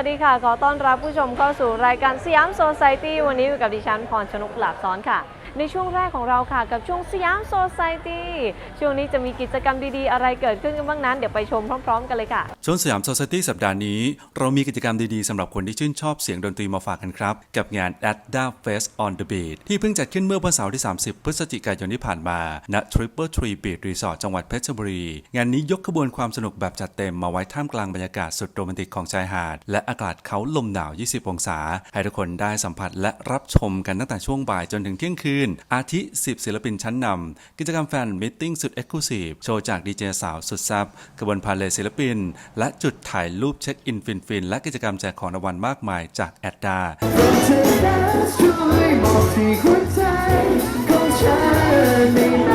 สวัสดีค่ะ ขอต้อนรับผู้ชมเข้าสู่รายการสยามโซซ i ตี้วันนี้อยู่กับดิฉันพรชนกหลาบซ้อนค่ะ ในช่วงแรกของเราค่ะ กับช่วงสยามโซซ i ตี้ช่วงนี้จะมีกิจกรรมดีๆ อะไรเกิดขึ้นกันบ้างนั้น เดี๋ยวไปชมพร้อม ๆ กันเลยค่ะ ช่วงสยามโซซ i ตี้สัปดาห์นี้ เรามีกิจกรรมดีๆสำหรับคนที่ชื่นชอบเสียงดนตรีมาฝากกันครับ กับงาน a d d a Fest on the Beat ที่เพิ่งจัดขึ้นเมื่อวันเสาร์ที่ 30 พฤศจิกายนที่ผ่านมาณ Triple Tree Beat Resort จังหวัดเพชรบุรี งานนี้ยกขบวนความสนุกแบบจัดเต็มมาไว้ท่ามกลางบรรยากาศสุดโรแมนติกของชายหาด และอากาศเขาลมหนาว 20 องศา ให้ทุกคนได้สัมผัสและรับชมกันตั้งแต่ช่วงบ่ายจนถึงเที่ยงคืนอาทิ 10 ศิลปินชั้นนำกิจกรรมแฟนมิทติ้งสุดเอ็กซ์คลูซีฟโชว์จากดีเจสาวสุดแซ่บกระบวนพาเลศิลปิน และจุดถ่ายรูปเช็คอินฟินๆและกิจกรรมแจกของรางวัลมากมายจากแอดดาเธอนั้นช่วยบอกที่หัวใจของฉัน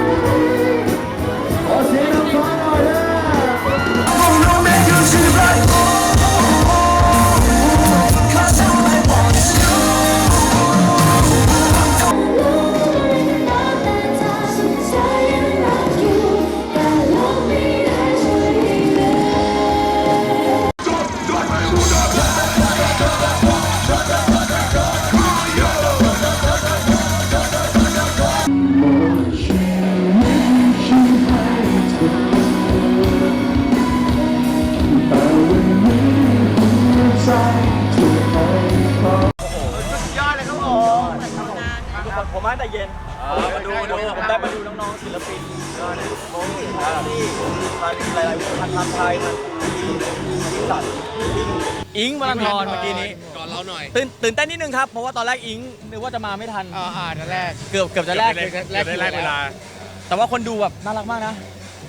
โมนี่ที่มันหลายๆวงพันธุ์ไทยมันที่สัตว์อิงมาลันทรเมื่อกี้นี้ก่อนเราหน่อยตื่นตื่นเต้นนิดนึงครับ เพราะว่าตอนแรกอิงนึกว่าจะมาไม่ทัน อ่าอ่านั่นแรก เกือบเกือบจะแลกเกือบได้แลกเวลา แต่ว่าคนดูแบบน่ารักมากนะ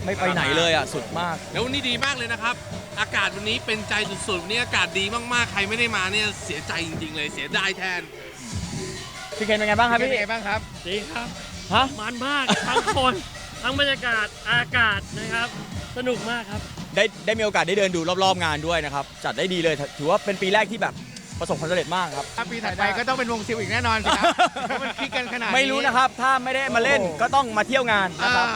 ไม่ไปไหนเลยอะ สุดมาก แล้ววันนี้ดีมากเลยนะครับ อากาศวันนี้เป็นใจสุดๆวันนี่อากาศดีมากๆ ใครไม่ได้มาเนี่ยเสียใจจริงๆเลยเสียดายแทน พี่เคนเป็นไงบ้างครับเป็นพี่ไงบ้างครับ ดีครับ ฮะ มันมากทั้งคน ทั้งบรรยากาศอากาศนะครับ สนุกมากครับ ได้ได้มีโอกาสได้เดินดูรอบๆงานด้วยนะครับ จัดได้ดีเลยถือว่าเป็นปีแรกที่แบบประสบความสำเร็จมากครับ ถ้าปีถัดไปก็ต้องเป็นวงซิลอีกแน่นอนสิครับเพราะมันคลิกกันขนาดนี้ไม่รู้นะครับ ถ้าไม่ได้มาเล่นก็ต้องมาเที่ยวงานอ่านะครับ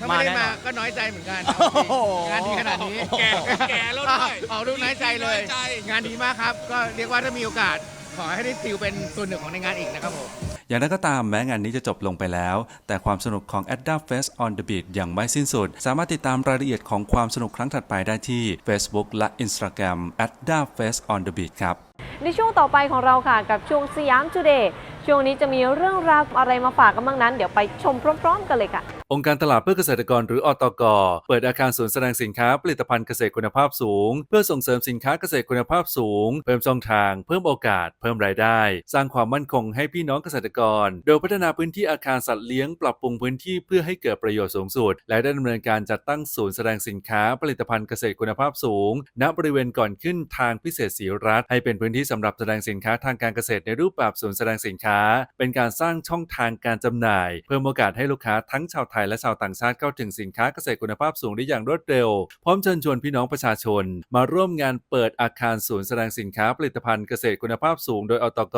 ถ้าไม่ได้มาแน่นมาอนก็น้อยใจเหมือนกันโอ้โห งานดีขนาดนี้แก่แก่แล้วด้วยเอาดูน้อยใจเลย น้อยใจ งานดีมากครับ ก็เรียกว่าถ้ามีโอกาส ขอให้ได้ซิลเป็นส่วนหนึ่งของในงานอีกนะครับผม อย่างไรก็ตามแม้งานนี้จะจบลงไปแล้ว แต่ความสนุกของ a d d a Fest on the Beat ยังไม่สิ้นสุด สามารถติดตามรายละเอียดของความสนุกครั้งถัดไปได้ที่ Facebook และ Instagram a d d a Fest on the Beat ครับ ในช่วงต่อไปของเราค่ะกับช่วงสยามจุเดย์ ช่วงนี้จะมีเรื่องราวอะไรมาฝากกันบ้างนั้น เดี๋ยวไปชมพร้อม ๆ กันเลยค่ะ องค์การตลาดเพื่อเกษตรกรหรืออตก เปิดอาคารศูนย์แสดงสินค้าผลิตภัณฑ์เกษตรคุณภาพสูง เพื่อส่งเสริมสินค้าเกษตรคุณภาพสูง เพิ่มช่องทาง เพิ่มโอกาส เพิ่มรายได้ สร้างความมั่นคงให้พี่น้องเกษตรกร โดยพัฒนาพื้นที่อาคารสัตว์เลี้ยงปรับปรุงพื้นที่เพื่อให้เกิดประโยชน์สูงสุด และได้ดำเนินการจัดตั้งศูนย์แสดงสินค้าผลิตภัณฑ์เกษตรคุณภาพสูง ณบริเวณก่อนขึ้นทางพิเศษศรีรัตน์ให้เป็นพื้นที่สำหรับแสดงสินค้าทางการเกษตรในรูปแบบศูนย์แสดงสินค้าเป็นการสร้างช่องทางการจำหน่าย เพิ่มโอกาสให้ลูกค้าทั้งชาวไทยและชาวต่างชาติเข้าถึงสินค้าเกษตรคุณภาพสูงได้อย่างรวดเร็ว พร้อมเชิญชวนพี่น้องประชาชน มาร่วมงานเปิดอาคารศูนย์แสดงสินค้าผลิตภัณฑ์เกษตรคุณภาพสูงโดยอตก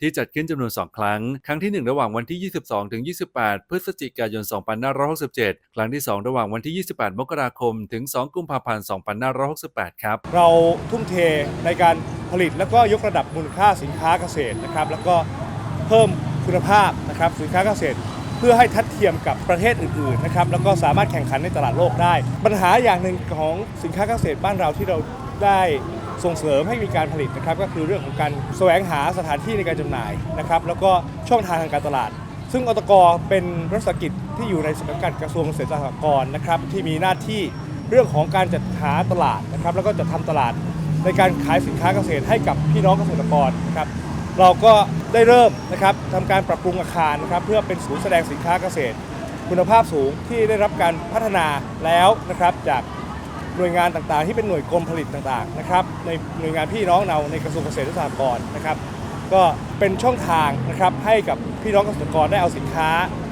ที่จัดขึ้นจำนวน 2 ครั้ง ครั้งที่ 1 ระหว่างวันที่ 22 ถึง 28 พฤศจิกายน 2567 ครั้งที่ 2 ระหว่างวันที่ 28 มกราคม ถึง 2 กุมภาพันธ์ 2568 ครับ เราทุ่มเทในการผลิตแล้วก็ยกระดับมูลค่าสินค้าเกษตรนะครับ แล้วก็ เพิ่มคุณภาพนะครับสินค้าเกษตร เพื่อให้ทัดเทียมกับประเทศอื่นๆนะครับแล้วก็สามารถแข่งขันในตลาดโลกได้ ปัญหาอย่างหนึ่งของสินค้าเกษตรบ้านเราที่เราได้ส่งเสริมให้มีการผลิตนะครับก็คือเรื่องของการแสวงหาสถานที่ในการจำหน่ายนะครับแล้วก็ช่องทางทางการตลาด ซึ่งอตกเป็นรัฐสกิจที่อยู่ในสังกัดกระทรวงเกษตรสหกรณ์นะครับที่มีหน้าที่เรื่องของการจัดหาตลาดนะครับแล้วก็จัดทำตลาดในการขายสินค้าเกษตรให้กับพี่น้องเกษตรกรนะครับ เราก็ได้เริ่มนะครับทำการปรับปรุงอาคารนะครับเพื่อเป็นศูนย์แสดงสินค้าเกษตร คุณภาพสูงที่ได้รับการพัฒนาแล้วนะครับจากหน่วยงานต่างๆ ที่เป็นหน่วยกรมผลิตต่างๆนะครับในหน่วยงานพี่น้องเราในกระทรวงเกษตรและสหกรณ์นะครับ ก็เป็นช่องทางนะครับให้กับพี่น้องเกษตรกรได้เอาสินค้า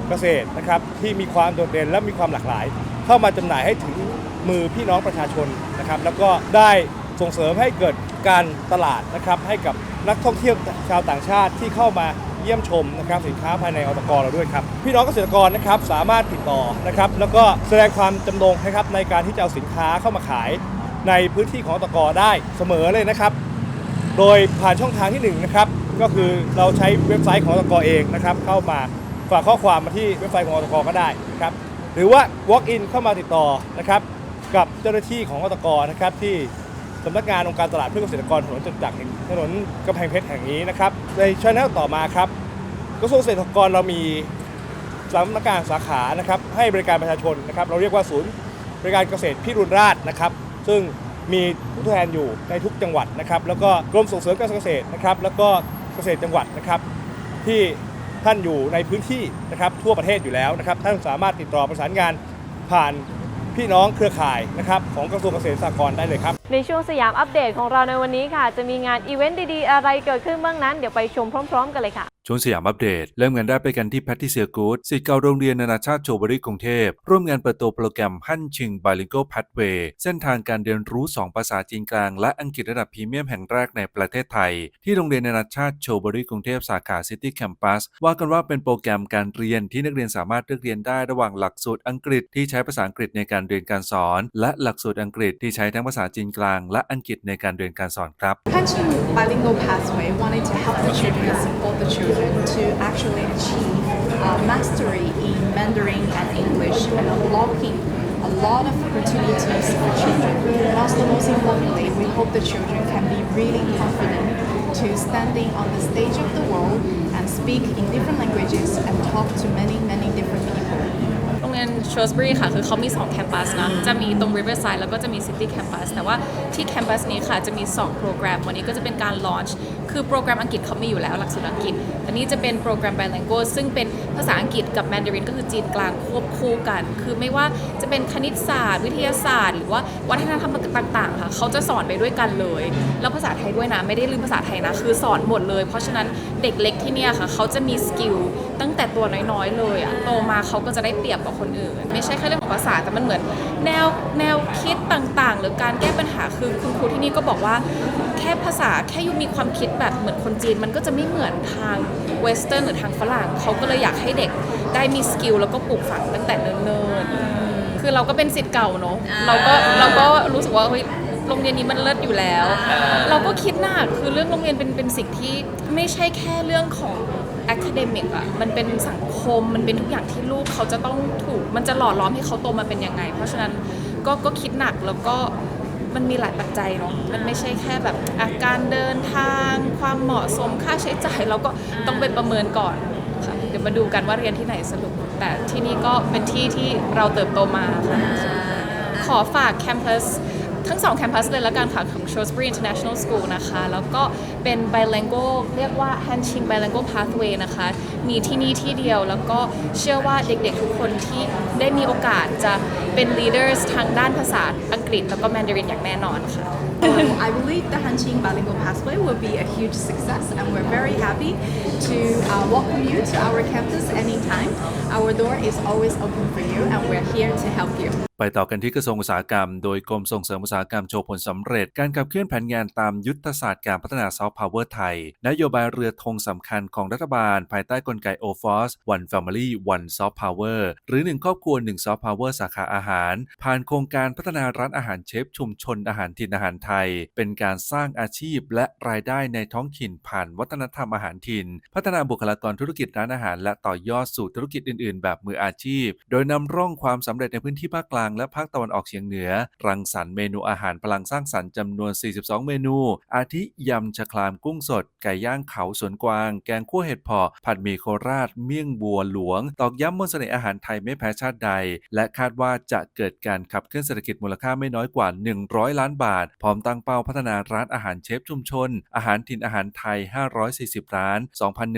เกษตรนะครับที่มีความโดดเด่นและมีความหลากหลาย เข้ามาจำหน่ายให้ถึงมือพี่น้องประชาชนนะครับ แล้วก็ได้ส่งเสริมให้เกิดการตลาดนะครับให้กับ นักท่องเที่ยวชาวต่างชาติที่เข้ามาเยี่ยมชมนะครับสินค้าภายในอตกเราด้วยครับพี่น้องเกษตรกรนะครับสามารถติดต่อนะครับแล้วก็แสดงความจำนงนะครับในการที่จะเอาสินค้าเข้ามาขายในพื้นที่ของอตกได้เสมอเลยนะครับ โดยผ่านช่องทางที่หนึ่งนะครับก็คือเราใช้เว็บไซต์ของอตกเองนะครับเข้ามาฝากข้อความมาที่เว็บไซต์ของอตกก็ได้นะครับหรือว่า walk in เข้ามาติดต่อนะครับกับเจ้าหน้าที่ของอตกนะครับที่ สำนักงานองค์การตลาดเพื่อเกษตรกรถนนจตุจักรแห่งถนนกำแพงเพชรแห่งนี้นะครับ ในช่วงหน้าต่อมาครับกระทรวงเกษตรกรเรามีสำนักงานสาขานะครับให้บริการประชาชนนะครับเราเรียกว่าศูนย์บริการเกษตรพิรุณราชนะครับ ซึ่งมีผู้แทนอยู่ในทุกจังหวัดนะครับ แล้วก็กรมส่งเสริมการเกษตรนะครับ แล้วก็เกษตรจังหวัดนะครับ ที่ท่านอยู่ในพื้นที่นะครับทั่วประเทศอยู่แล้วนะครับ ท่านสามารถติดต่อประสานงานผ่าน พี่น้องเครือข่ายนะครับของกระทรวงเกษตรสหกรณ์ได้เลยครับ ในช่วงสยามอัปเดตของเราในวันนี้ค่ะ จะมีงานอีเวนต์ดีๆ อะไรเกิดขึ้นบ้างนั้น เดี๋ยวไปชมพร้อม ๆ กันเลยค่ะ ช่วงสยามอัปเดต เริ่มงานได้ไปกันที่แพทติเซียกูดสิทธิ์เก่าโรงเรียนนานาชาติโชบริกรุงเทพ ร่วมงานเปิดตัวโปรแกรมฮั่นชิง Bilingual Pathway เส้นทางการเรียนรู้ 2 ภาษาจีนกลาง และอังกฤษระดับพรีเมียมแห่งแรกในประเทศไทย ที่โรงเรียนนานาชาติโชบริกรุงเทพสาขาซิตี้แคมปัสว่ากันว่าเป็นโปรแกรมการเรียนที่นักเรียนสามารถเลือกเรียนได้ระหว่างหลักสูตรอังกฤษที่ใช้ภาษาอังกฤษในการเรียนการสอน และหลักสูตรอังกฤษที่ใช้ทั้งภาษาจีนกลาง และอังกฤษในการเรียนการสอนครับ Punching bilingual pathway wanted to help the children support the children to actually achieve uh, mastery in Mandarin and English and unlocking a lot of opportunities for children. Most most importantly, we hope the children can be really confident to standing on the stage of the world and speak in different languages and talk to many many different people. โรงเรียนช r ส s บ u r y ค่ะ คือเขามี 2 แคมปัสนะ จะมีตรง Riverside แล้วก็จะมี City Campus แต่ว่าที่แคมปัสนี้ค่ะ จะมี 2 โปรแกรม วันนี้ก็จะเป็นการลอนช์ คือโปรแกรมอังกฤษเขามีอยู่แล้วหลักสูตรอังกฤษแต่นี่จะเป็นโปรแกรม bilingual ซึ่งเป็นภาษาอังกฤษกับ Mandarin ก็คือจีนกลางควบคู่กัน คือไม่ว่าจะเป็นคณิตศาสตร์ วิทยาศาสตร์ หรือว่าวัฒนธรรมต่างๆค่ะเขาจะสอนไปด้วยกันเลย แล้วภาษาไทยด้วยนะ ไม่ได้ลืมภาษาไทยนะ คือสอนหมดเลย เพราะฉะนั้นเด็กเล็กที่เนี่ยค่ะเขาจะมีสกิลตั้งแต่ตัวน้อยๆเลยอะโตมาเขาก็จะได้เปรียบกับคนอื่น ไม่ใช่แค่เรื่องของภาษาแต่มันเหมือน แนวแนวคิดต่างๆ หรือการแก้ปัญหาคือคุณครูที่นี่ก็บอกว่า แค่ภาษาแค่ยูมีความคิดแบบเหมือนคนจีน มันก็จะไม่เหมือนทางเวสเทิร์นหรือทางฝรั่งเขาก็เลยอยากให้เด็กได้มีสกิลแล้วก็ปลูกฝังตั้งแต่เนิ่นๆคือเราก็เป็นสิทธิ์เก่าเนอะเราก็เราก็รู้สึกว่าเฮ้ยโรงเรียนนี้มันเลิศอยู่แล้ว เราก็คิดหนักคือเรื่องโรงเรียนเป็นเป็นสิ่งที่ไม่ใช่แค่เรื่องของ academic อะมันเป็นสังคมมันเป็นทุกอย่างที่ลูกเขาจะต้องถูก มันจะหล่อล้อมให้เขาโตมาเป็นยังไง เพราะฉะนั้นก็ก็คิดหนักแล้วก็ มันมีหลายปัจจัยเนาะมันไม่ใช่แค่แบบอาการเดินทาง ความเหมาะสมค่าใช้จ่ายเราก็ต้องไปประเมินก่อนค่ะเดี๋ยวมาดูกันว่าเรียนที่ไหนสรุปแต่ที่นี่ก็เป็นที่ที่เราเติบโตมาค่ะขอฝากแคมปัส ทั้งสองแคมปัสเลยละกันค่ะ ของ Shrewsbury International School นะคะ แล้วก็เป็น bilingual เรียกว่า Hanching Bilingual Pathway นะคะ มีที่นี่ที่เดียวแล้วก็เชื่อว่าเด็กๆทุกคนที่ได้มีโอกาสจะเป็น leaders ทางด้านภาษาอังกฤษแล้วก็ Mandarin อย่างแน่นอนค่ะ Um, I believe the Hanqing Bilingual Pathway will be a huge success, and we're very happy to uh, welcome you to our campus anytime. Our door is always open for you, and we're here to help you. ไปต่อกันที่กระทรวงอุตสาหกรรม โดยกรมส่งเสริมอุตสาหกรรมโชว์ผลสำเร็จ การขับเคลื่อนแผนงานตามยุทธศาสตร์การพัฒนาซอฟต์พาวเวอร์ไทย นโยบายเรือธงสำคัญของรัฐบาล ภายใต้กลไก o f o s One Family One Soft Power หรือ 1 ครอบครัว 1 Soft Power สาขาอาหาร ผ่านโครงการพัฒนาร้านอาหารเชฟชุมชนอาหารถิ่นอาหารไทย เป็นการสร้างอาชีพและรายได้ในท้องถิ่นผ่านวัฒนธรรมอาหารถิ่น พัฒนาบุคลากรธุรกิจร้านอาหาร และต่อยอดสู่ธุรกิจอื่น ๆ แบบมืออาชีพ โดยนำร่องความสำเร็จในพื้นที่ภาคกลางและภาคตะวันออกเฉียงเหนือ รังสรรค์เมนูอาหารพลังสร้างสรรค์จำนวน 42 เมนู อาทิยำชะครามกุ้งสด ไก่ย่างเขาสวนกวาง แกงคั่วเห็ดเผาะผัดหมี่โคราช เมี่ยงบัวหลวง ตอกย้ำมนต์เสน่ห์อาหารไทยไม่แพ้ชาติใด และคาดว่าจะเกิดการขับเคลื่อนเศรษฐกิจมูลค่าไม่น้อยกว่า 100 ล้านบาท พร้อมตั้งเป้าพัฒนาร้านอาหารเชฟชุมชน อาหารถิ่นอาหารไทย 540 ร้าน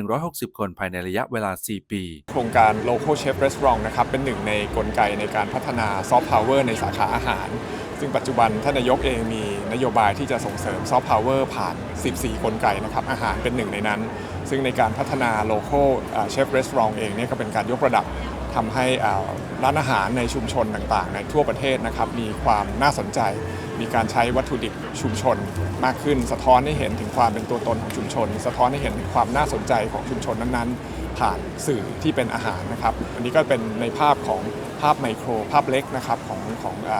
2,160 คนภายในระยะเวลา 4 ปี โครงการ Local Chef Restaurant นะครับ เป็นหนึ่งในกลไกในการพัฒนาซอฟต์พาวเวอร์ในสาขาอาหาร ซึ่งปัจจุบันท่านนายกเองมีนโยบายที่จะส่งเสริมซอฟต์พาวเวอร์ผ่าน 14 กลไกนะครับ อาหารเป็นหนึ่งในนั้น ซึ่งในการพัฒนา Local เชฟ Restaurant เองเนี่ยก็เป็นการยกระดับทำให้ร้านอาหารในชุมชนต่างๆ ในทั่วประเทศนะครับมีความน่าสนใจ มีการใช้วัตถุดิบชุมชนมากขึ้น สะท้อนให้เห็นถึงความเป็นตัวตนของชุมชน สะท้อนให้เห็นถึงความน่าสนใจของชุมชนนั้นๆ ผ่านสื่อที่เป็นอาหารนะครับ อันนี้ก็เป็นในภาพของภาพไมโครภาพเล็กนะครับของของอ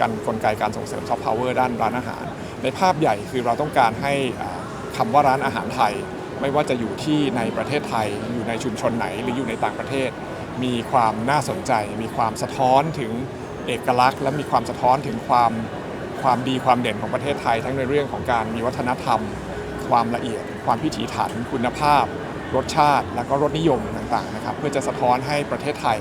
การกลไกการส่งเสริมซอฟต์พาวเวอร์ด้านร้านอาหาร ในภาพใหญ่คือเราต้องการให้อ่าคำว่าร้านอาหารไทย ไม่ว่าจะอยู่ที่ในประเทศไทย อยู่ในชุมชนไหนหรืออยู่ในต่างประเทศ มีความน่าสนใจ มีความสะท้อนถึงเอกลักษณ์ และมีความสะท้อนถึงความ ความดีความเด่นของประเทศไทย ทั้งในเรื่องของการมีวัฒนธรรม ความละเอียด ความพิถีถัน คุณภาพ รสชาติ และก็รสนิยมต่างๆนะครับเพื่อจะสะท้อนให้ประเทศไทย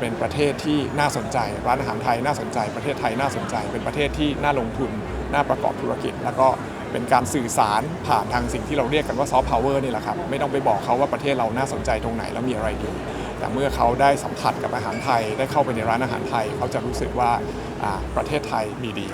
เป็นประเทศที่น่าสนใจ ร้านอาหารไทยน่าสนใจ ประเทศไทยน่าสนใจ เป็นประเทศที่น่าลงทุนน่าประกอบธุรกิจ แล้วก็เป็นการสื่อสารผ่านทางสิ่งที่เราเรียกกันว่าซอฟต์พาวเวอร์นี่แหละครับไม่ต้องไปบอกเขาว่าประเทศเราน่าสนใจตรงไหนแล้วมีอะไรดี แต่เมื่อเขาได้สัมผัสกับอาหารไทย ได้เข้าไปในร้านอาหารไทย เขาจะรู้สึกว่าประเทศไทยมีดี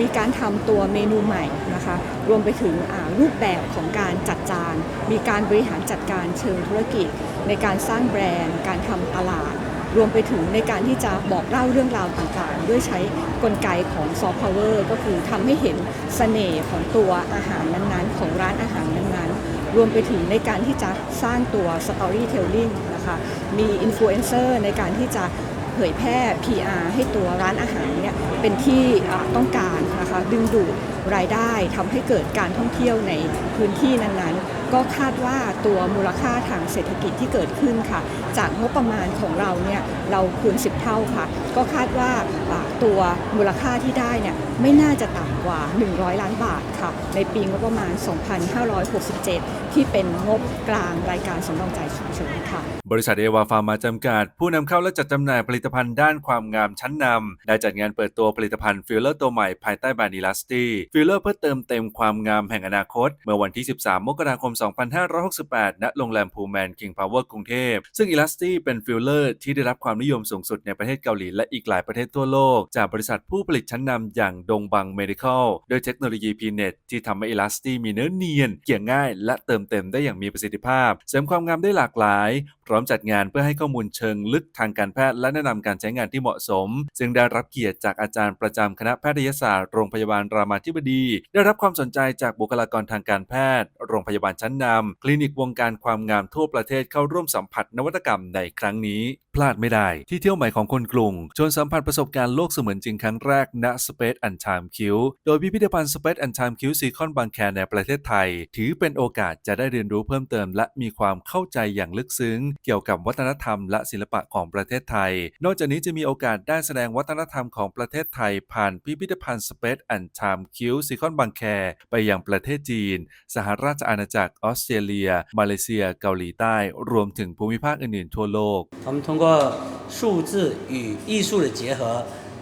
มีการทำตัวเมนูใหม่นะคะ รวมไปถึงรูปแบบของการจัดจาน มีการบริหารจัดการเชิงธุรกิจ ในการสร้างแบรนด์ การทำตลาด รวมไปถึงในการที่จะบอกเล่าเรื่องราวต่างๆ ด้วยใช้กลไกของซอฟต์พาวเวอร์ก็คือทำให้เห็นเสน่ห์ของตัวอาหารนั้นๆ ของร้านอาหารนั้นๆ รวมไปถึงในการที่จะสร้างตัว Storytelling นะคะ มีอินฟลูเอนเซอร์ในการที่จะเผยแพร่ PR ให้ตัวร้านอาหารเนี่ยเป็นที่ต้องการนะคะดึงดูดรายได้ทำให้เกิดการท่องเที่ยวในพื้นที่นั้นๆ ก็คาดว่าตัวมูลค่าทางเศรษฐกิจที่เกิดขึ้นค่ะ จากงบประมาณของเราเนี่ยเราคูณ 10 เท่าค่ะ ก็คาดว่าตัวมูลค่าที่ได้เนี่ยไม่น่าจะต่ำ ว่า 100 ล้านบาทค่ะ ในปีงบประมาณ 2567 ที่เป็นงบกลางรายการสำรองจ่ายฉุกเฉินค่ะ บริษัทเอวาฟาร์มาจำกัด ผู้นำเข้าและจัดจำหน่ายผลิตภัณฑ์ด้านความงามชั้นนำได้จัดงานเปิดตัวผลิตภัณฑ์ฟิลเลอร์ตัวใหม่ภายใต้แบรนด์อีลัสตี้ฟิลเลอร์เพื่อเติมเต็มความงามแห่งอนาคต เมื่อวันที่ 13 มกราคม 2568 ณ โรงแรมพูแมนคิงพาวเวอร์กรุงเทพ ซึ่งอีลัสตี้เป็นฟิลเลอร์ที่ได้รับความนิยมสูงสุดในประเทศเกาหลีและอีกหลายประเทศทั่วโลก จากบริษัทผู้ผลิตชั้นนำอย่างดงบังเมดิคอลด้วยเทคโนโลยี PNET ที่ทำให้อีลัสตี้มีเนื้อเนียน เกี่ยงง่าย และเติมเต็มได้อย่างมีประสิทธิภาพ เสริมความงามได้หลากหลาย พร้อมจัดงานเพื่อให้ข้อมูลเชิงลึกทางการแพทย์และแนะนำการใช้งานที่เหมาะสม ซึ่งได้รับเกียรติจากอาจารย์ประจำคณะแพทยศาสตร์โรงพยาบาลรามาธิบดี ได้รับความสนใจจากบุคลากรทางการแพทย์ โรงพยาบาลชั้นนำคลินิกวงการความงามทั่วประเทศเข้าร่วมสัมผัสนวัตกรรมในครั้งนี้ พลาดไม่ได้ ที่เที่ยวใหม่ของคนกรุงชวนสัมผัสประสบการณ์โลกเสมือนจริงครั้งแรกณ Space and Time Q โดยพิพิธภัณฑ์ Space and Time Q ซีคอนบางแคในประเทศไทย ถือเป็นโอกาสจะได้เรียนรู้เพิ่มเติม และมีความเข้าใจอย่างลึกซึ้ง เกี่ยวกับวัฒนธรรมและศิลปะของประเทศไทย นอกจากนี้จะมีโอกาสได้แสดงวัฒนธรรมของประเทศไทย ผ่านพิพิธภัณฑ์ Space and Time Q ซีคอนบางแคไปยังประเทศจีน สหราชอาณาจักรออสเตรเลีย มาเลเซีย เกาหลีใต้ รวมถึงภูมิภาคอื่นๆทั่วโลก 我们通过数字与艺术的结合，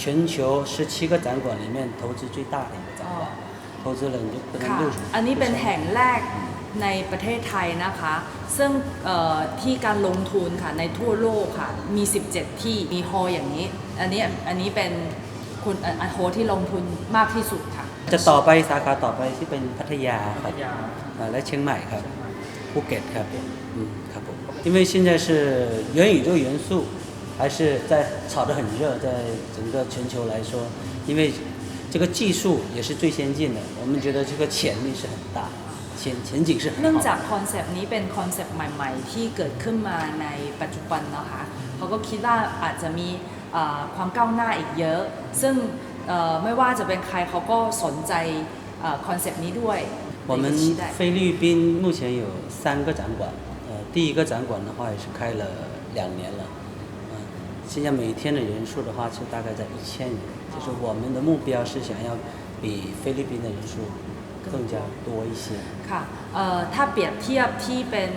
全球十七个展馆里面投资最大的一个展馆，投资了不能 ค่ะ 六十。 อันนี้เป็นแห่งแรกในประเทศไทยนะคะ ซึ่งเอ่อที่การลงทุนค่ะในทั่วโลกค่ะ มี 17 ที่มีฮอลล์อย่างนี้ อันนี้อันนี้เป็นคุณอันโฮลที่ลงทุนมากที่สุดค่ะ จะต่อไปสาขาต่อไปที่เป็นพัทยาครับอ่าและเชียงใหม่ครับภูเก็ตครับอืมครับผม因为现在是元宇宙元素 还是在炒得很热，在整个全球来说，因为这个技术也是最先进的，我们觉得这个潜力是很大，前前景是很 เนื่อง 好 จาก 的。 คอนเซปต์นี้เป็นคอนเซปต์ใหม่ ๆ ที่เกิดขึ้นมาในปัจจุบันนะคะเขาก็คิดว่าอาจจะมีเอ่อความก้าวหน้าอีกเยอะ ซึ่งเอ่อไม่ว่าจะเป็นใครเขาก็สนใจคอนเซปต์นี้ด้วย 我们期待菲律宾目前有三个展馆，呃，第一个展馆的话也是开了两年了，嗯、 现在每天的人数的话是大概在一千人，就是我们的目标是想要比菲律宾的人数更加多一些。 ค่ะเอ่อถ้าเปรียบเทียบที่เป็น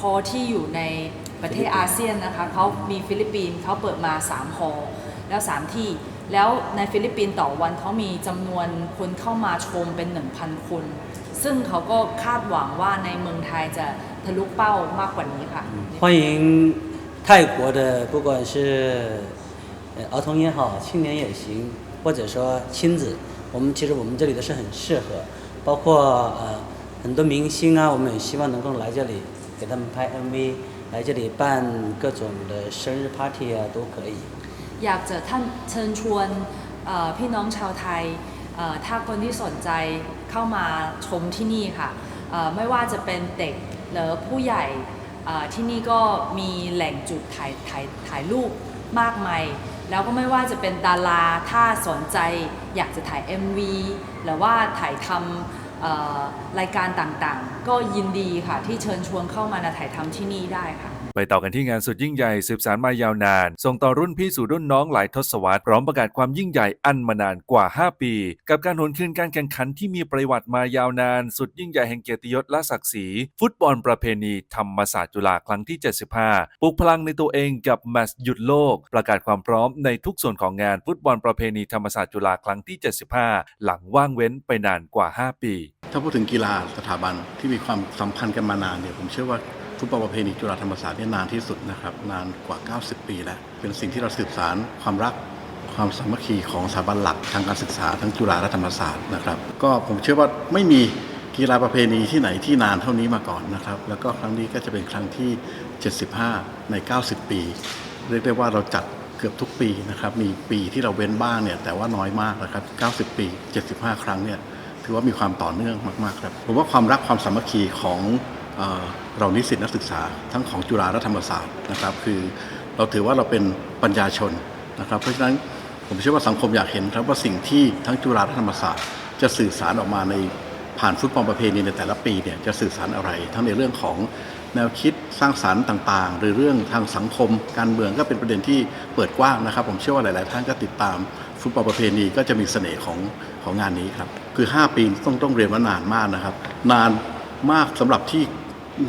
ฮอลล์ที่อยู่ในประเทศอาเซียนนะคะเขามีฟิลิปปินส์เขาเปิดมา3ฮอลล์แล้ว 3 ที่ แล้วในฟิลิปปินส์ต่อวันเขามีจำนวนคนเข้ามาชมเป็น 1,000 คน ซึ่งเขาก็คาดหวังว่าในเมืองไทยจะทะลุเป้ามากกว่านี้ค่ะ 欢迎 泰国的，不管是呃儿童也好，青年也行，或者说亲子，我们其实我们这里的是很适合，包括呃 很多明星啊，我们也希望能够来这里给他们拍 MV，来这里办各种的生日 party 啊，都可以。 อยากจะท่านเชิญชวนเอ่อพี่น้องชาวไทยเอ่อถ้าคนที่สนใจเข้ามาชมที่นี่ค่ะเอ่อไม่ว่าจะเป็นเด็กหรือผู้ใหญ่เอ่อ ที่นี่ก็มีแหล่งจุดถ่ายถ่ายถ่ายรูปมากมาย แล้วก็ไม่ว่าจะเป็นดาราถ้าสนใจอยากจะถ่าย MV หรือว่าถ่ายทำรายการต่างๆ ก็ยินดีค่ะที่เชิญชวนเข้ามานะถ่ายทำที่นี่ได้ค่ะ ไปต่อกันที่งานสุดยิ่งใหญ่สืบสารมายาวนาน ส่งต่อรุ่นพี่สู่รุ่นน้องหลายทศวรรษพร้อมประกาศความยิ่งใหญ่อันมานานกว่า 5 ปี กับการหนคืนการแข่งขันที่มีประวัติมายาวนาน สุดยิ่งใหญ่แห่งเกียรติยศและศักดิ์ศรีฟุตบอลประเพณีธรรมศาสตร์จุฬาครั้งที่ 75 ปลุกพลังในตัวเองกับแมตช์หยุดโลก ประกาศความพร้อมในทุกส่วนของงานฟุตบอลประเพณีธรรมศาสตร์จุฬาครั้งที่ 75 หลังว่างเว้นไปนานกว่า 5 ปี ถ้าพูดถึงกีฬาสถาบันที่มีความสัมพันธ์กันมานานเนี่ยผมเชื่อว่า ฟุตบอลประเพณีจุฬาธรรมศาสตร์นี่นานที่สุดนะครับนานกว่า 90 ปีแล้ว เป็นสิ่งที่เราสืบสารความรักความสามัคคีของสถาบันหลักทางการศึกษาทั้งจุฬาและธรรมศาสตร์นะครับ ก็ผมเชื่อว่าไม่มีกีฬาประเพณีที่ไหนที่นานเท่านี้มาก่อนนะครับ แล้วก็ครั้งนี้ก็จะเป็นครั้งที่ 75 ใน 90 ปี เรียกได้ว่าเราจัดเกือบทุกปีนะครับ มีปีที่เราเว้นบ้างเนี่ยแต่ว่าน้อยมากนะครับ 90 ปี 75 ครั้งเนี่ยถือว่ามีความต่อเนื่องมากๆครับผมว่าความรักความสามัคคีของ เเรานิสิตนักศึกษาทั้งของจุฬาและธรรมศาสตร์นะครับคือเราถือว่าเราเป็นปัญญาชนนะครับ เพราะฉะนั้นผมเชื่อว่าสังคมอยากเห็นครับว่าสิ่งที่ทั้งจุฬาและธรรมศาสตร์จะสื่อสารออกมาในผ่านฟุตบอลประเพณีในแต่ละปีเนี่ยจะสื่อสารอะไร ทั้งในเรื่องของแนวคิดสร้างสารรค์ต่างๆ หรือเรื่องทางสังคมการเมืองก็เป็นประเด็นที่เปิดกว้างนะครับ ผมเชื่อว่าหลาย ๆ ท่านก็ติดตามฟุตบอลประเพณีก็จะมีเสน่ห์ของของงานนี้ครับคือ 5 ปีต้องต้องเรียนว่านานมากนะครับ นานมากสำหรับที่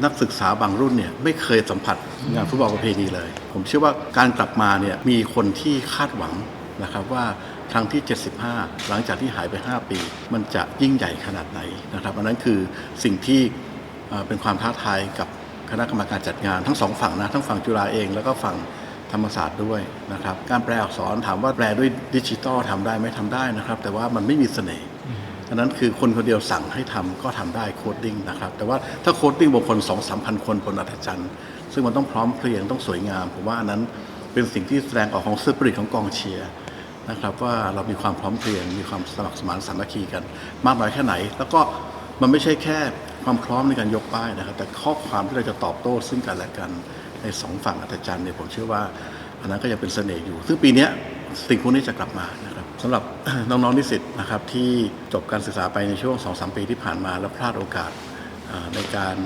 นักศึกษาบางรุ่นเนี่ยไม่เคยสัมผัสงานฟุตบอลประเพณีเลย ผมเชื่อว่าการกลับมาเนี่ยมีคนที่คาดหวังนะครับว่าครั้งที่ 75 หลังจากที่หายไป 5 ปี มันจะยิ่งใหญ่ขนาดไหนนะครับอันนั้นคือสิ่งที่เป็นความท้าทายกับคณะกรรมการจัดงานทั้งสองฝั่งนะทั้งฝั่งจุฬาเองแล้วก็ฝั่งธรรมศาสตร์ด้วยนะครับ การแปลอักษรถามว่าแปลด้วยดิจิตอลทำได้ไหมทำได้นะครับ แต่ว่ามันไม่มีเสน่ห์ อันนั้นคือคนคนเดียวสั่งให้ทำก็ทำได้โคดดิ้งนะครับ แต่ว่าถ้าโคดดิ้งบางคนสองสามพันคนบนอัธจันทร์ซึ่งมันต้องพร้อมเพรียงต้องสวยงามผมว่าอันนั้นเป็นสิ่งที่แสดงออกของสปิริตของกองเชียร์นะครับ ว่าเรามีความพร้อมเพรียง มีความสมัครสมานสามัคคีกัน มากน้อยแค่ไหน แล้วก็มันไม่ใช่แค่ความพร้อมในการยกป้ายนะครับ แต่ข้อความที่เราจะตอบโต้ซึ่งกันและกันในสองฝั่งอัธจันทร์เนี่ยผมเชื่อว่าอันนั้นก็ยังเป็นเสน่ห์อยู่ ซึ่งปีนี้สิ่งพวกนี้จะกลับมานะ สำหรับน้องๆนิสิตนะครับที่จบการศึกษาไปในช่วง 2-3 ปีที่ผ่านมา แล้วพลาดโอกาสในการ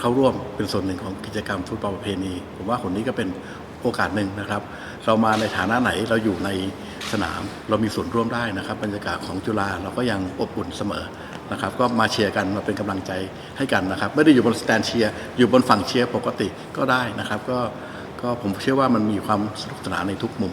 เข้าร่วมเป็นส่วนหนึ่งของกิจกรรมฟุตบอลประเพณี ผมว่าคนนี้ก็เป็นโอกาสหนึ่งนะครับ เรามาในฐานะไหนเราอยู่ในสนามเรามีส่วนร่วมได้นะครับ บรรยากาศของจุฬาเราก็ยังอบอุ่นเสมอนะครับ ก็มาเชียร์กันมาเป็นกำลังใจให้กันนะครับ ไม่ได้อยู่บนสแตนเชียร์อยู่บนฝั่งเชียร์ปกติก็ได้นะครับ ก็ก็ผมเชื่อว่ามันมีความสนุกสนานในทุกมุม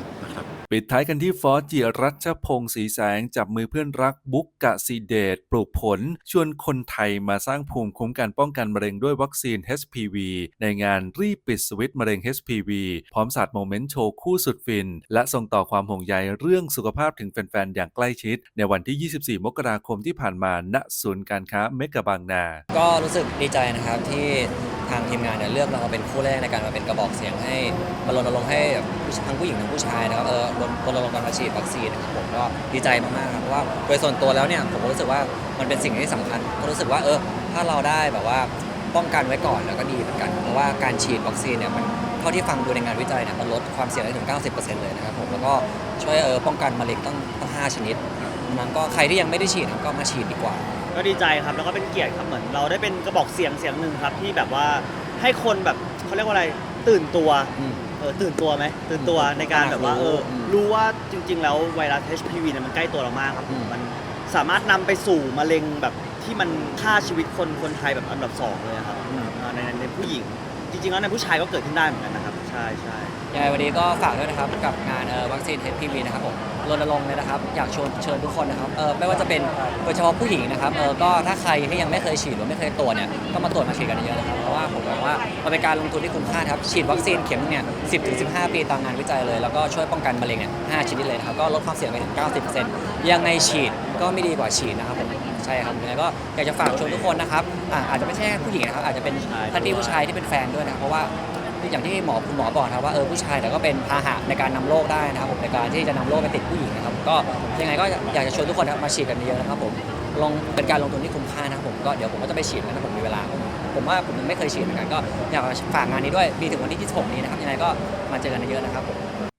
ปิดท้ายกันที่ฟอสจิรัชพงศ์ศรีแสง จับมือเพื่อนรักบุ๊กกะซีเดตปลูกผล ชวนคนไทยมาสร้างภูมิคุ้มกันป้องกันมะเร็งด้วยวัคซีน HPV ในงานรีบปิดสวิตช์มะเร็ง HPV พร้อมสาดโมเมนต์โชว์คู่สุดฟิน และส่งต่อความห่วงใยเรื่องสุขภาพถึงแฟน ๆ อย่างใกล้ชิด ในวันที่ 24 มกราคมที่ผ่านมาณศูนย์การค้าเมกะบางนา ก็รู้สึกดีใจนะครับที่ทางทีมงานเนี่ยเลือกเรามาเป็นคู่แรกในการมาเป็นกระบอกเสียงให้มารณรงค์ให้ทั้งผู้หญิงทั้งผู้ชายนะครับเออรณรงค์การมาฉีดวัคซีนนะครับผมก็ดีใจมากๆครับเพราะว่าโดยส่วนตัวแล้วเนี่ยผมก็รู้สึกว่ามันเป็นสิ่งที่สำคัญก็รู้สึกว่าเออถ้าเราได้แบบว่าป้องกันไว้ก่อนแล้วก็ดีเหมือนกัน เพราะว่าการฉีดวัคซีนเนี่ยมันเท่าที่ฟังดูในงานวิจัยเนี่ยมันลดความเสี่ยงได้ถึง 90%เลยนะครับผมแล้วก็ช่วยเออป้องกันมะเร็งตั้งตั้ง5ชนิดนั้นก็ใครที่ยังไม่ได้ฉีดก็มาฉีดดีกว่า ก็ดีใจครับแล้วก็เป็นเกียรติครับเหมือนเราได้เป็นกระบอกเสียงเสียงหนึ่งครับที่แบบว่าให้คนแบบเขาเรียกว่าอะไรตื่นตัวเออตื่นตัวไหมตื่นตัวในการแบบว่าเออรู้ว่าจริง ๆ แล้วไวรัส HPV เนี่ยมันใกล้ตัวเรามากครับมันสามารถนำไปสู่มะเร็งแบบที่มันฆ่าชีวิตคนคนไทยแบบอันดับสองเลยครับอ่าในในผู้หญิง จริงๆแล้วในผู้ชายก็เกิดขึ้นได้เหมือนกันนะครับ ใช่ใช่ ยังไงวันนี้ก็ฝากด้วยนะครับกับงานเอ่อวัคซีน HPV นะครับผมรณรงค์เลยนะครับ อยากชวนเชิญทุกคนนะครับเออไม่ว่าจะเป็นโดยเฉพาะผู้หญิงนะครับเออก็ถ้าใครที่ยังไม่เคยฉีดหรือไม่เคยตรวจเนี่ยก็มาตรวจมาฉีดกันเยอะๆนะครับเพราะว่าผมมองว่ามันเป็นการลงทุนที่คุ้มค่าครับฉีดวัคซีนเข็มเนี่ย10ถึง15ปีตามงานวิจัยเลย แล้วก็ช่วยป้องกันมะเร็งเนี่ย5ชนิดเลยนะครับก็ลดความเสี่ยงไปถึง90%ยังไงฉีดก็ไม่ดีกว่าฉีดนะครับผมใช่ครับยังไงก็อยากจะฝากชวนทุกคนนะครับอ่าอาจจะไม่ใช่แค่ผู้หญิงนะครับอาจจะเป็นท่านที่ผู้ชายที่เป็นแฟนด้วยนะครับเพราะว่า อย่างที่หมอคุณหมอบอกนะครับว่าเออผู้ชายแต่ก็เป็นพาหะในการนำโรคได้นะครับผมในการที่จะนำโรคไปติดผู้หญิงนะครับก็ยังไงก็อยากจะชวนทุกคนนะมาฉีดกันเยอะนะครับผมลงเป็นการลงทุนที่คุ้มค่านะครับผมก็เดี๋ยวผมก็จะไปฉีดแล้วนะผมมีเวลา ผมว่าผมยังไม่เคยฉีดเหมือนกันก็อยากฝากงานนี้ด้วยมีถึงวันที่ 26 นี้นะครับยังไงก็มาเจอกันเยอะนะครับผม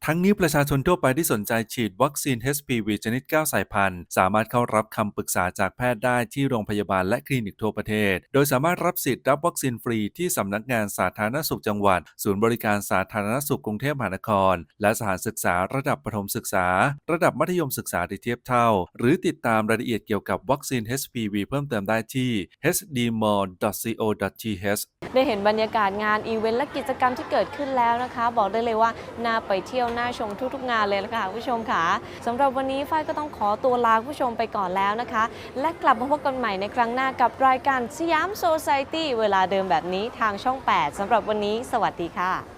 ทั้งนี้ประชาชนทั่วไปที่สนใจฉีดวัคซีน HPV ชนิด 9 สายพันธุ์ สามารถเข้ารับคำปรึกษาจากแพทย์ได้ที่โรงพยาบาลและคลินิกทั่วประเทศ โดยสามารถรับสิทธิ์รับวัคซีนฟรีที่สำนักงานสาธารณสุขจังหวัด ศูนย์บริการสาธารณสุขกรุงเทพมหานคร และสถานศึกษาระดับประถมศึกษา ระดับมัธยมศึกษาที่เทียบเท่า หรือติดตามรายละเอียดเกี่ยวกับวัคซีน HPV เพิ่มเติมได้ที่ hdmall.co.th ได้เห็นบรรยากาศงานอีเวนต์และกิจกรรมที่เกิดขึ้นแล้วนะคะ บอกได้เลยว่าน่าไปเที่ยวน่าชมทุกๆงานเลยละค่ะคุณผู้ชมค่ะสำหรับวันนี้ฝ้ายก็ต้องขอตัวลาคุณผู้ชมไปก่อนแล้วนะคะ และกลับมาพบกันใหม่ในครั้งหน้ากับรายการสยามโซซายตี้เวลาเดิมแบบนี้ทางช่อง 8สำหรับวันนี้ สวัสดีค่ะ